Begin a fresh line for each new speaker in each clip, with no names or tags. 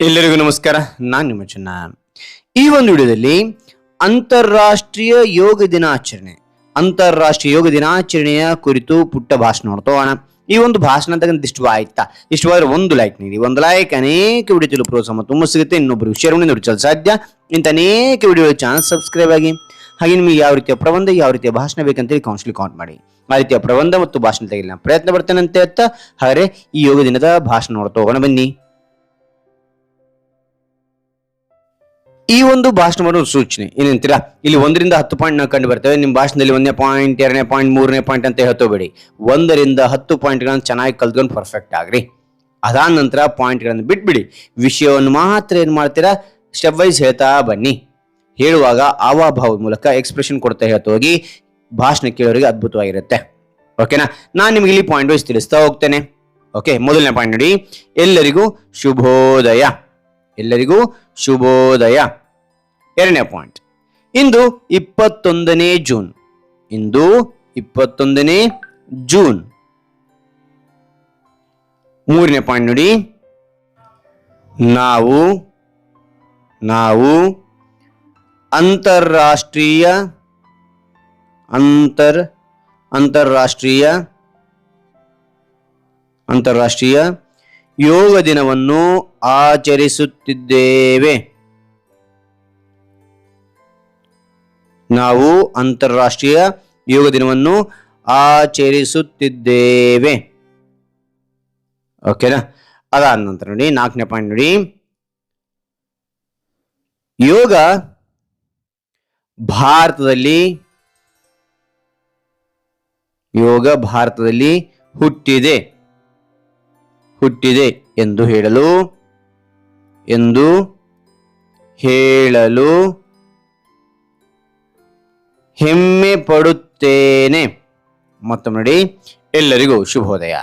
ಎಲ್ಲರಿಗೂ ನಮಸ್ಕಾರ. ನಾನು ನಿಮ್ಮ ಚೆನ್ನ. ಈ ಒಂದು ವಿಡಿಯೋದಲ್ಲಿ ಅಂತಾರಾಷ್ಟ್ರೀಯ ಯೋಗ ದಿನಾಚರಣೆ. ಅಂತಾರಾಷ್ಟ್ರೀಯ ಯೋಗ ದಿನಾಚರಣೆಯ ಕುರಿತು ಪುಟ್ಟ ಭಾಷಣ ನೋಡ್ತೋಣ ಈ ಒಂದು ಭಾಷಣ ತಗಂತ ಇಷ್ಟ ಆಯ್ತಾ? ಇಷ್ಟವಾದ್ರೆ ಒಂದು ಲೈಕ್ ನೀಡಿ. ಒಂದು ಲೈಕ್ ಅನೇಕ ವಿಡಿಯೋ ತಿಳಿದು ಪ್ರೋತ್ಸಾಹ ತುಂಬ ಸಿಗುತ್ತೆ. ಇನ್ನೊಬ್ಬರು ಶೇರ್ ಮಾಡಿ ನೋಡಿ ಸಾಧ್ಯ. ಇಂಥ ಅನೇಕ ವಿಡಿಯೋ ಚಾನಲ್ ಸಬ್ಸ್ಕ್ರೈಬ್ ಆಗಿ, ಹಾಗೆ ನಿಮಗೆ ಯಾವ ರೀತಿಯ ಪ್ರಬಂಧ, ಯಾವ ರೀತಿಯ ಭಾಷಣ ಬೇಕಂತೇಳಿ ಕೌನ್ಸಿಲ್ ಕೌಂಟ್ ಮಾಡಿ. ಆ ರೀತಿಯ ಪ್ರಬಂಧ ಮತ್ತು ಭಾಷಣ ತೆಗಿಲ್ಲ ಪ್ರಯತ್ನ ಬರ್ತೇನೆ ಅಂತ ಹೇಳ್ತಾ ಹಾಗೆ ಈ ಯೋಗ ದಿನದ ಭಾಷಣ ನೋಡ್ತಾ ಹೋಗೋಣ ಬನ್ನಿ. ಈ ಒಂದು ಭಾಷಣವನ್ನು ಸೂಚನೆ. ಏನಂತೀರಾ? ಇಲ್ಲಿ ಒಂದರಿಂದ ಹತ್ತು ಪಾಯಿಂಟ್ ನಾವು ಕಂಡು ಬರ್ತೇವೆ. ನಿಮ್ಮ ಭಾಷಣದಲ್ಲಿ ಒಂದನೇ ಪಾಯಿಂಟ್ ಎರಡನೇ ಪಾಯಿಂಟ್ ಮೂರನೇ ಪಾಯಿಂಟ್ ಅಂತ ಹೇಳ್ತೋಬೇಡಿ ಒಂದರಿಂದ ಹತ್ತು ಪಾಯಿಂಟ್ಗಳನ್ನು ಚೆನ್ನಾಗಿ ಕಲ್ತ್ಕೊಂಡು ಪರ್ಫೆಕ್ಟ್ ಆಗ್ರಿ. ಅದಾದ ನಂತರ ಪಾಯಿಂಟ್ಗಳನ್ನು ಬಿಟ್ಬಿಡಿ. ವಿಷಯವನ್ನು ಮಾತ್ರ ಏನು ಮಾಡ್ತೀರಾ? ಸ್ಟೆಪ್ ವೈಸ್ ಹೇಳ್ತಾ ಬನ್ನಿ. ಹೇಳುವಾಗ ಆವಾಭಾವದ ಮೂಲಕ ಎಕ್ಸ್ಪ್ರೆಷನ್ ಕೊಡ್ತಾ ಹೇಳ್ತೋಗಿ ಭಾಷಣ ಕೇಳೋರಿಗೆ ಅದ್ಭುತವಾಗಿರುತ್ತೆ. ಓಕೆನಾ? ನಾನು ನಿಮಗೆ ಇಲ್ಲಿ ಪಾಯಿಂಟ್ ವೈಸ್ ತಿಳಿಸ್ತಾ ಹೋಗ್ತೇನೆ. ಓಕೆ, ಮೊದಲನೇ ಪಾಯಿಂಟ್ ನೋಡಿ. ಎಲ್ಲರಿಗೂ ಶುಭೋದಯ. ಎಲ್ಲರಿಗೂ ಶುಭೋದಯ. ಎರಡನೇ ಪಾಯಿಂಟ್ ಇಂದು ಇಪ್ಪತ್ತೊಂದನೇ ಜೂನ್ ಇಂದು ಇಪ್ಪತ್ತೊಂದನೇ ಜೂನ್ ಮೂರನೇ ಪಾಯಿಂಟ್ ನೋಡಿ. ನಾವು ನಾವು ಅಂತಾರಾಷ್ಟ್ರೀಯ, ಅಂತರ್, ಅಂತಾರಾಷ್ಟ್ರೀಯ ಅಂತಾರಾಷ್ಟ್ರೀಯ ಯೋಗ ದಿನವನ್ನು ಆಚರಿಸುತ್ತಿದ್ದೇವೆ. ನಾವು ಅಂತಾರಾಷ್ಟ್ರೀಯ ಯೋಗ ದಿನವನ್ನು ಆಚರಿಸುತ್ತಿದ್ದೇವೆ. ಓಕೆನಾ ಅದಾದ ನಂತರ ನೋಡಿ, ನಾಲ್ಕನೇ ಪಾಯಿಂಟ್ ನೋಡಿ. ಯೋಗ ಭಾರತದಲ್ಲಿ ಯೋಗ ಭಾರತದಲ್ಲಿ ಹುಟ್ಟಿದೆ. ಹುಟ್ಟಿದೆ ಎಂದು ಹೇಳಲು ಎಂದು ಹೇಳಲು ಹೆಮ್ಮೆ ಪಡುತ್ತೇನೆ. ಮತ್ತೊಮ್ಮೆ ನೋಡಿ, ಎಲ್ಲರಿಗೂ ಶುಭೋದಯ.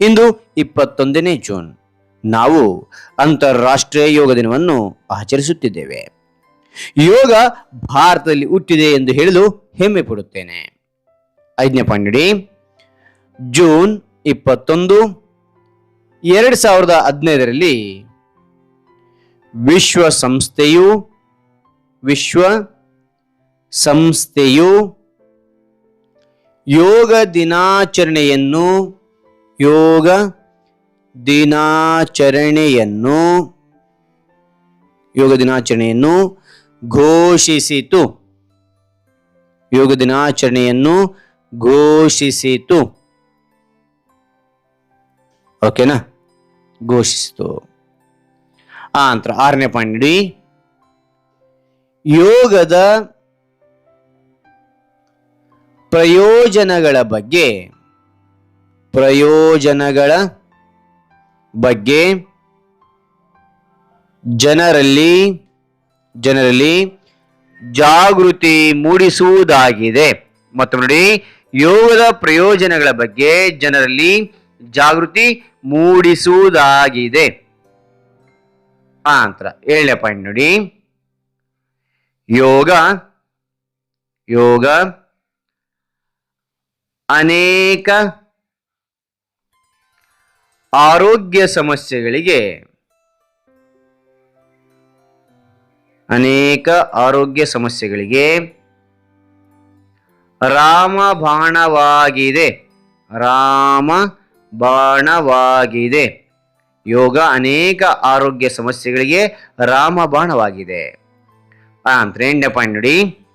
ಇಂದು ಇಪ್ಪತ್ತೊಂದನೇ ಜೂನ್. ನಾವು ಅಂತಾರಾಷ್ಟ್ರೀಯ ಯೋಗ ದಿನವನ್ನು ಆಚರಿಸುತ್ತಿದ್ದೇವೆ. ಯೋಗ ಭಾರತದಲ್ಲಿ ಹುಟ್ಟಿದೆ ಎಂದು ಹೇಳಲು ಹೆಮ್ಮೆ ಪಡುತ್ತೇನೆ. ಐದನೇ ಜೂನ್ ಇಪ್ಪತ್ತೊಂದು ಎರಡು ಸಾವಿರದ ಹದಿನೈದರಲ್ಲಿ ವಿಶ್ವಸಂಸ್ಥೆಯು ವಿಶ್ವ ಸಂಸ್ಥೆಯು ಯೋಗ ದಿನಾಚರಣೆಯನ್ನು ಯೋಗ ದಿನಾಚರಣೆಯನ್ನು ಯೋಗ ದಿನಾಚರಣೆಯನ್ನು ಘೋಷಿಸಿತು. ಯೋಗ ದಿನಾಚರಣೆಯನ್ನು ಘೋಷಿಸಿತು. ಓಕೆನಾ? ಘೋಷಿಸಿತು. ಆ ನಂತರ ಆರನೇ ಪಾಯಿಂಟ್ ನೋಡಿ. ಯೋಗದ ಪ್ರಯೋಜನಗಳ ಬಗ್ಗೆ ಪ್ರಯೋಜನಗಳ ಬಗ್ಗೆ ಜನರಲ್ಲಿ ಜನರಲ್ಲಿ ಜಾಗೃತಿ ಮೂಡಿಸುವುದಾಗಿದೆ. ಮತ್ತು ನೋಡಿ, ಯೋಗದ ಪ್ರಯೋಜನಗಳ ಬಗ್ಗೆ ಜನರಲ್ಲಿ ಜಾಗೃತಿ ಮೂಡಿಸುವುದಾಗಿದೆ. ಆ ನಂತರ ಏಳನೇ ಪಾಯಿಂಟ್ ನೋಡಿ. ಯೋಗ ಯೋಗ, ಅನೇಕ ಆರೋಗ್ಯ ಸಮಸ್ಯೆಗಳಿಗೆ, ಅನೇಕ ಆರೋಗ್ಯ ಸಮಸ್ಯೆಗಳಿಗೆ ರಾಮ ಬಾಣವಾಗಿದೆ ರಾಮ ಬಾಣವಾಗಿದೆ. ಯೋಗ ಅನೇಕ ಆರೋಗ್ಯ ಸಮಸ್ಯೆಗಳಿಗೆ ರಾಮ ಬಾಣವಾಗಿದೆ ಆ ನಂತರ ಎಂಟನೇ ಪಾಯಿಂಟ್ ನೋಡಿ.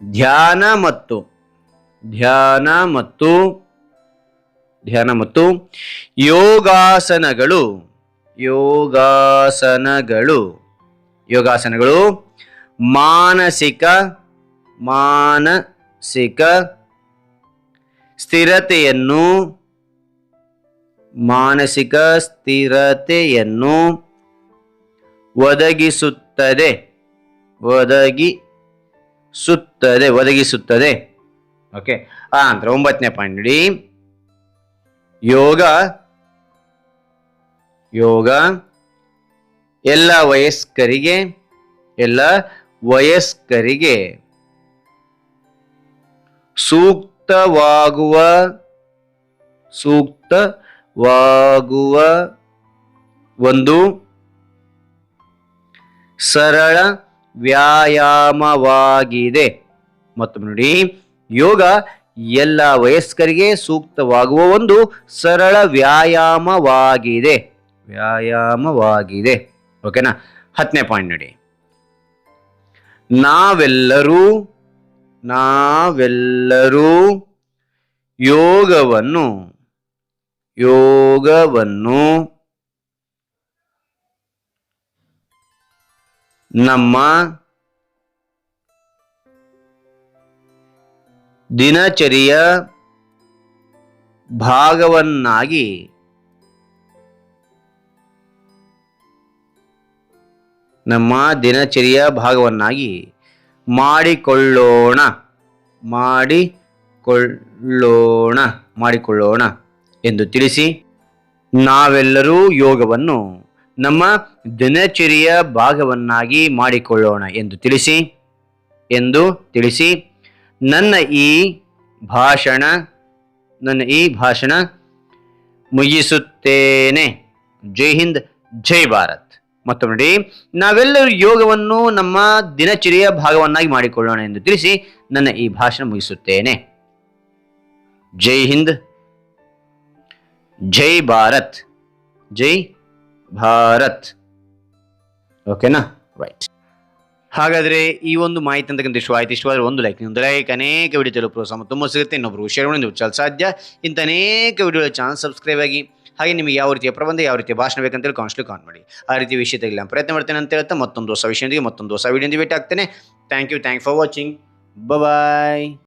ಧ್ಯಾನ ಮತ್ತು ಧ್ಯಾನ ಮತ್ತು ಧ್ಯಾನ ಮತ್ತು ಯೋಗಾಸನಗಳು ಯೋಗಾಸನಗಳು ಯೋಗಾಸನಗಳು ಮಾನಸಿಕ ಮಾನಸಿಕ ಸ್ಥಿರತೆಯನ್ನು ಮಾನಸಿಕ ಸ್ಥಿರತೆಯನ್ನು ಒದಗಿಸುತ್ತದೆ. ಒದಗಿಸುತ್ತದೆ ಒದಗಿಸುತ್ತದೆ. ಓಕೆ ಆ ನಂತರ ಒಂಬತ್ತನೇ ಪಾಯಿಂಟ್ ನೋಡಿ. ಯೋಗ ಯೋಗ ಎಲ್ಲ ವಯಸ್ಕರಿಗೆ ಎಲ್ಲ ವಯಸ್ಕರಿಗೆ ಸೂಕ್ತವಾಗುವ ಸೂಕ್ತವಾಗುವ ಒಂದು ಸರಳ ವ್ಯಾಯಾಮವಾಗಿದೆ. ಮತ್ತು ನೋಡಿ, ಯೋಗ ಎಲ್ಲ ವಯಸ್ಕರಿಗೆ ಸೂಕ್ತವಾಗುವ ಒಂದು ಸರಳ ವ್ಯಾಯಾಮವಾಗಿದೆ. ವ್ಯಾಯಾಮವಾಗಿದೆ. ಓಕೆನಾ? ಹತ್ತನೇ ಪಾಯಿಂಟ್ ನೋಡಿ. ನಾವೆಲ್ಲರೂ ನಾವೆಲ್ಲರೂ ಯೋಗವನ್ನು ಯೋಗವನ್ನು ನಮ್ಮ ದಿನಚರಿಯ ಭಾಗವನ್ನಾಗಿ ನಮ್ಮ ದಿನಚರಿಯ ಭಾಗವನ್ನಾಗಿ ಮಾಡಿಕೊಳ್ಳೋಣ ಮಾಡಿಕೊಳ್ಳೋಣ ಮಾಡಿಕೊಳ್ಳೋಣ. ಎಂದು ತಿಳಿಸಿ, ನಾವೆಲ್ಲರೂ ಯೋಗವನ್ನು ನಮ್ಮ ದಿನಚರಿಯ ಭಾಗವನ್ನಾಗಿ ಮಾಡಿಕೊಳ್ಳೋಣ ಎಂದು ತಿಳಿಸಿ ಎಂದು ತಿಳಿಸಿ, ನನ್ನ ಈ ಭಾಷಣ, ನನ್ನ ಈ ಭಾಷಣ ಮುಗಿಸುತ್ತೇನೆ. ಜೈ ಹಿಂದ್, ಜೈ ಭಾರತ್. ಮತ್ತೊಮ್ಮೆ ನೋಡಿ, ನಾವೆಲ್ಲರೂ ಯೋಗವನ್ನು ನಮ್ಮ ದಿನಚರಿಯ ಭಾಗವನ್ನಾಗಿ ಮಾಡಿಕೊಳ್ಳೋಣ ಎಂದು ತಿಳಿಸಿ, ನನ್ನ ಈ ಭಾಷಣ ಮುಗಿಸುತ್ತೇನೆ. ಜೈ ಹಿಂದ್ ಜೈ ಭಾರತ್. ಜೈ ಭಾರತ್. ಓಕೆನಾ ರೈಟ್ ಹಾಗಾದ್ರೆ ಈ ಒಂದು ಮಾಹಿತಿ ಅಂತಕ್ಕಂಥ ಇಷ್ಟ ಆಯ್ತು. ಇಷ್ಟವಾದ್ರೆ ಒಂದು ಲೈಕ್ ಒಂದು ಲೈಕ್ ಅನೇಕ ವಿಡಿಯೋ ಪ್ರೋತ್ಸಾಹ ತುಂಬ ಸಿಗುತ್ತೆ. ಇನ್ನೊಬ್ಬರು ಶೇರ್ ಮಾಡಿ, ನೀವು ಚಲ ಸಾಧ್ಯ. ಇಂಥ ಅನೇಕ ವಿಡಿಯೋ ಚಾನಲ್ ಸಬ್ಸ್ಕ್ರೈಬ್ ಆಗಿ, ಹಾಗೆ ನಿಮಗೆ ಯಾವ ರೀತಿಯ ಪ್ರಬಂಧ, ಯಾವ ರೀತಿಯ ಭಾಷಣ ಬೇಕಂತೇಳಿ ಕಾನ್ಸ್ಟ್ಲಿ ಕಾನ್ ಮಾಡಿ. ಆ ರೀತಿ ವಿಷಯ ತೆಗಿಲ್ಲ ಪ್ರಯತ್ನ ಮಾಡ್ತೇನೆ ಅಂತ ಹೇಳ್ತಾ ಮತ್ತೊಂದು ಹೊಸ ವಿಷಯದೊಂದಿಗೆ ಮತ್ತೊಂದು ಹೊಸ ವಿಡಿಯೋ ಭೇಟಿ ಆಗ್ತೇನೆ. Thank you thank for watching bye